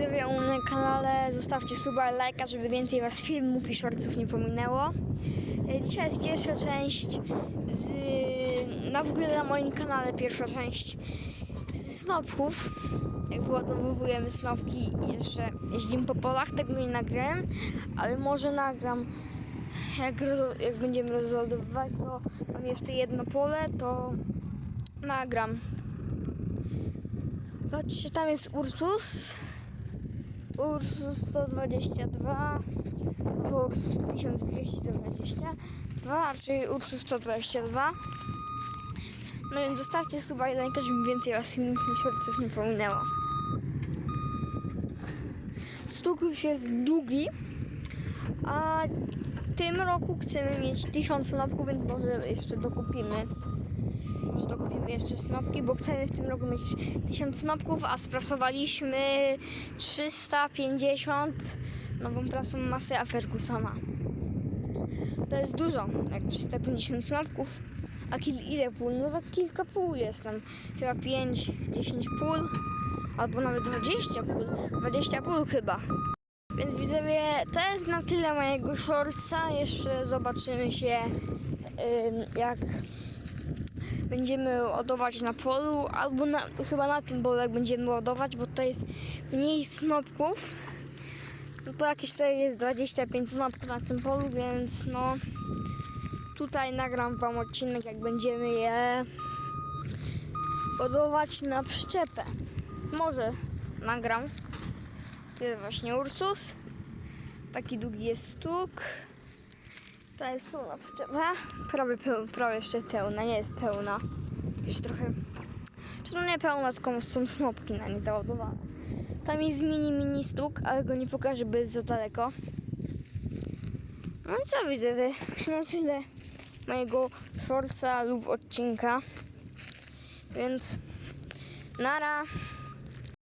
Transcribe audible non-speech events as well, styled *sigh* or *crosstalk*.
mnie na kanale. Zostawcie suba lajka, żeby więcej was filmów i shortsów nie pominęło. E, Dzisiaj jest pierwsza część z... Na w ogóle na moim kanale pierwsza część z snopków. Jak wyładowujemy snopki jeszcze jeździmy po polach, tego nie nagrałem, ale może nagram jak, jak będziemy rozładowywać, bo mam jeszcze jedno pole, to nagram. Patrzcie, tam jest Ursus. Ursus 122, albo Ursus 1222, czyli Ursus 122. No więc zostawcie suba i lajka, żeby więcej was filmów na shortsów nie pominęło. Stuk już jest długi, a w tym roku chcemy mieć 1000 snopków, więc może jeszcze dokupimy. Może dokupimy jeszcze snopki, bo chcemy w tym roku mieć 1000 snopków, a sprasowaliśmy 350 nową prasą masy Fergusona. To jest dużo, jak 350 snopków. A kil, ile pól? No za kilka pól jest tam. Chyba 5, 10 pól. Albo nawet 20 pól. 20 pól chyba. Więc widzowie, to jest na tyle mojego shortsa. Jeszcze zobaczymy się ym, jak będziemy ładować na polu, albo na, chyba na tym jak będziemy ładować, bo to jest mniej snopków. No to jakieś tutaj jest 25 snopków na tym polu, więc no tutaj nagram wam odcinek jak będziemy je ładować na przyczepę. Może nagram. To jest właśnie Ursus. Taki długi jest stuk. To jest pełna przyczepa. Prawie, peł, prawie jeszcze pełna, nie jest pełna. Jeszcze trochę. Czy to nie pełna, tylko są snopki na nie załadowane. Tam jest mini, mini stuk, ale go nie pokażę, bo jest za daleko. No i co widzę, wy? *laughs* Na tyle mojego shortsa lub odcinka. Więc nara.